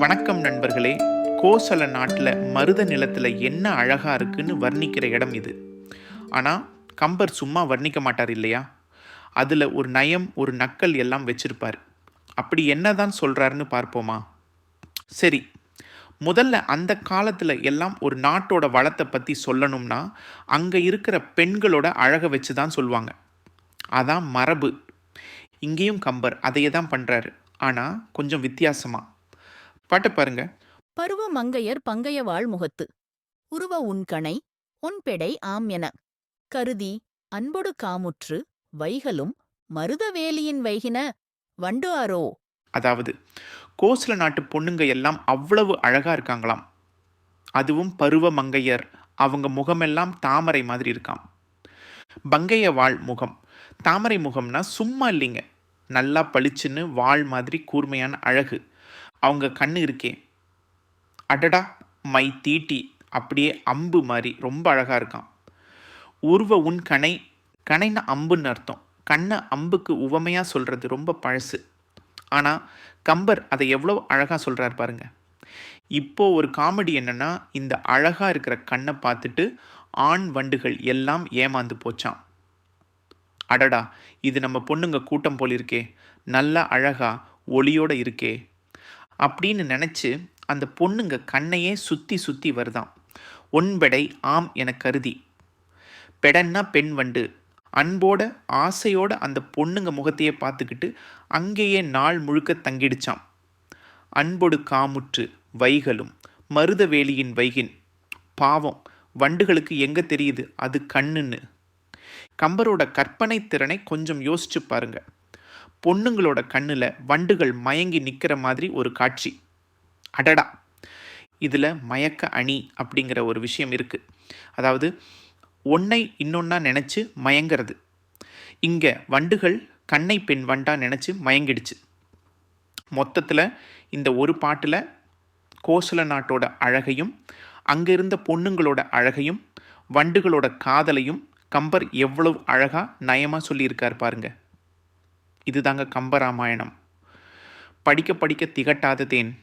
வணக்கம் நண்பர்களே. கோசல நாட்டில் மருத நிலத்தில் என்ன அழகாக இருக்குன்னு வர்ணிக்கிற இடம் இது. ஆனால் கம்பர் சும்மா வர்ணிக்க மாட்டார் இல்லையா? அதில் ஒரு நயம் ஒரு நக்கல் எல்லாம் வச்சிருப்பார். அப்படி என்னதான் சொல்கிறாருன்னு பார்ப்போமா? சரி முதல்ல அந்த காலத்தில் எல்லாம் ஒரு நாட்டோட வளத்தை பற்றி சொல்லணும்னா அங்கே இருக்கிற பெண்களோட அழகை வச்சு தான் சொல்லுவாங்க. அதான் மரபு. இங்கேயும் கம்பர் அதையே தான் பண்ணுறாரு ஆனால் கொஞ்சம் வித்தியாசமாக பாட்டு பாருங்க. பருவ மங்கையர் பங்கைய வாழ்முகத்து உருவ உண்கணை உன்பெடை ஆம் என. கருதி அன்பொடு காமுற்று வைகலும் மருதவேலியின் வைகின வண்டு அரோ அதாவது கோசல நாட்டு பொண்ணுங்க எல்லாம் அவ்வளவு அழகா இருக்காங்களாம். அதுவும் பருவ மங்கையர் அவங்க முகமெல்லாம் தாமரை மாதிரி இருக்காம். பங்கைய வாழ் முகம். தாமரை முகம்னா சும்மா இல்லைங்க. நல்லா பளிச்சுன்னு வாழ் மாதிரி கூர்மையான அழகு. அவங்க கண்ணு இருக்கே. அடடா மை தீட்டி. அப்படியே அம்பு மாதிரி ரொம்ப அழகாக இருக்கான். உருவ உன் கணை கணைன்னா அம்புன்னு அர்த்தம். கண்ணை அம்புக்கு உவமையாக சொல்கிறது ரொம்ப பழசு. ஆனால் கம்பர் அதை எவ்வளோ அழகாக சொல்கிறார் பாருங்க. இப்போது ஒரு காமெடி என்னன்னா இந்த அழகாக இருக்கிற கண்ணை பார்த்துட்டு ஆண் வண்டுகள் எல்லாம் ஏமாந்து போச்சாம். அடடா இது நம்ம பொண்ணுங்க கூட்டம் போல் இருக்கே நல்ல அழகா ஒளியோட இருக்கே. அப்படின்னு நினச்சி அந்த பொண்ணுங்க கண்ணையே சுற்றி சுற்றி வருதாம். ஒன்படை ஆம் என கருதி. பெடன்னா பெண் வண்டு. அன்போட ஆசையோட அந்த பொண்ணுங்க முகத்தையே பார்த்துக்கிட்டு அங்கேயே நாள் முழுக்க தங்கிடுச்சாம். அன்பொடு காமுற்று வைகளும் மருதவேலியின் வைகின். பாவம் வண்டுகளுக்கு எங்கே தெரியுது? அது கண்ணுன்னு. கம்பரோட கற்பனை திறனை கொஞ்சம் யோசிச்சு பாருங்கள் பொண்ணுங்களோட கண்ணில் வண்டுகள் மயங்கி நிற்கிற மாதிரி ஒரு காட்சி. அடடா! இதில் மயக்க அணி அப்படிங்கிற ஒரு விஷயம் இருக்குது அதாவது ஒன்றை இன்னொன்னா நினச்சி மயங்கிறது. இங்கே வண்டுகள் கண்ணை பெண் வண்டா நினச்சி மயங்கிடுச்சு. மொத்தத்தில் இந்த ஒரு பாட்டில் கோசல நாட்டோட அழகையும் அங்கே இருந்த பொண்ணுங்களோட அழகையும் வண்டுகளோட காதலையும் கம்பர் எவ்வளவு அழகாக நயமாக சொல்லியிருக்கார் பாருங்கள் இதுதாங்க கம்பராமாயணம். படிக்க படிக்க திகட்டாத தேன்.